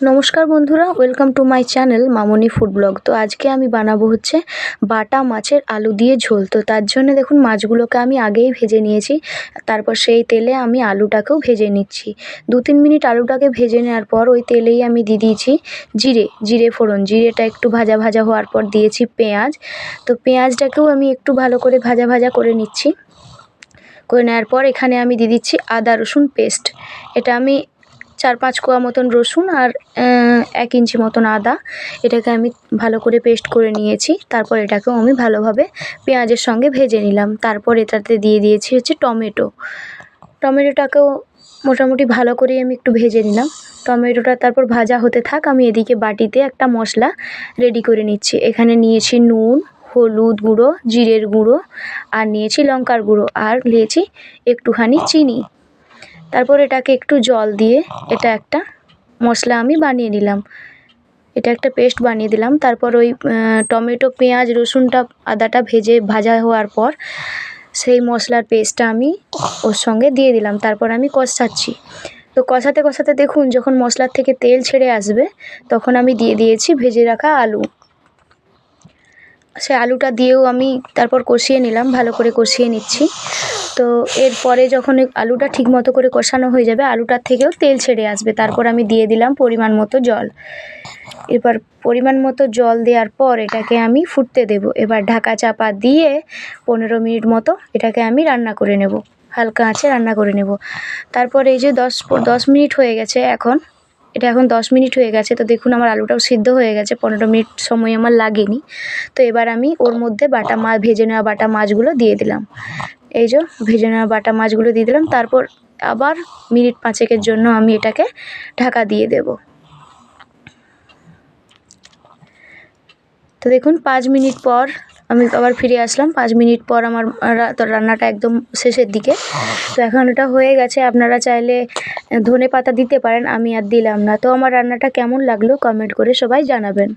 নমস্কার বন্ধুরা welcome to my channel Mamoni food blog তো আজকে আমি বানাবো হচ্ছে বাটা মাছের আলু দিয়ে ঝোল। তো তার জন্য দেখুন মাছগুলোকে আমি আগেই ভেজে নিয়েছি, তারপর সেই তেলে আমি আলুটাকেও ভেজে নিচ্ছি। দু তিন মিনিট আলুটাকে ভেজে নেওয়ার পর ওই তেলেই আমি দিয়ে দিয়েছি জিরে জিরে ফোড়ন। জিরেটা একটু ভাজা ভাজা হওয়ার পর দিয়েছি পেঁয়াজ। তো পেঁয়াজটাকেও আমি একটু ভালো করে ভাজা ভাজা করে নিচ্ছি। করে নেওয়ার পর এখানে আমি দিয়ে দিচ্ছি আদা রসুন পেস্ট। এটা আমি চার পাঁচ কোয়া মতন রসুন আর এক ইঞ্চি মতন আদা। এটাকে আমি ভালো করে পেস্ট করে নিয়েছি। তারপর এটাকেও আমি ভালোভাবে পেঁয়াজের সঙ্গে ভেজে নিলাম। তারপর এটাতে দিয়ে দিয়েছি হচ্ছে টমেটো। টমেটোটাকেও মোটামুটি ভালো করে আমি একটু ভেজে নিলাম। টমেটোটা তারপর ভাজা হতে থাক, আমি এদিকে বাটিতে একটা মশলা রেডি করে নিচ্ছি। এখানে নিয়েছি নুন, হলুদ গুঁড়ো, জিরের গুঁড়ো আর নিয়েছি লঙ্কার গুঁড়ো। আর নিয়েছি একটুখানি চিনি। তারপর এটাকে একটু জল দিয়ে এটা একটা মশলা আমি বানিয়ে নিলাম। এটা একটা পেস্ট বানিয়ে দিলাম। তারপর ওই টমেটো, পেঁয়াজ, রসুনটা, আদাটা ভেজে ভাজা হওয়ার পর সেই মশলার পেস্টটা আমি ওর সঙ্গে দিয়ে দিলাম। তারপর আমি কষাচ্ছি। তো কষাতে কষাতে দেখুন, যখন মশলার থেকে তেল ছেড়ে আসবে, তখন আমি দিয়ে দিয়েছি ভেজে রাখা আলু। সে আলুটা দিয়েও আমি তারপর কষিয়ে নিলাম, ভালো করে কষিয়ে নিচ্ছি। তো এরপরে যখন আলুটা ঠিক মতো করে কষানো হয়ে যাবে, আলুটার থেকেও তেল ছেড়ে আসবে। তারপর আমি দিয়ে দিলাম পরিমাণ মতো জল। এবার পরিমাণ মতো জল দেওয়ার পর এটাকে আমি ফুটতে দেব। এবার ঢাকা চাপা দিয়ে পনেরো মিনিট মতো এটাকে আমি রান্না করে নেব। হালকা আঁচে রান্না করে নেব। তারপর এই যে দশ দশ মিনিট হয়ে গেছে এখন এটা এখন দশ মিনিট হয়ে গেছে, তো দেখুন আমার আলুটাও সিদ্ধ হয়ে গেছে, পনেরো মিনিট সময় আমার লাগেনি। তো এবার আমি ওর মধ্যে বাটা মাছ ভেজে নেওয়া বাটা মাছগুলো দিয়ে দিলাম। এই যে ভেজে নেওয়া বাটা মাছগুলো দিয়ে দিলাম, তারপর আবার মিনিট পাঁচেকের জন্য আমি এটাকে ঢাকা দিয়ে দেব। তো দেখুন পাঁচ মিনিট পর আমি আবার ফিরে আসলাম, পাঁচ মিনিট পর আমার রান্নাটা একদম শেষের দিকে। তো এখন ওটা হয়ে গেছে, আপনারা চাইলে ধনে পাতা দিতে পারেন, আমি আর দিলাম না। তো আমার রান্নাটা কেমন লাগল কমেন্ট করে সবাই জানাবেন।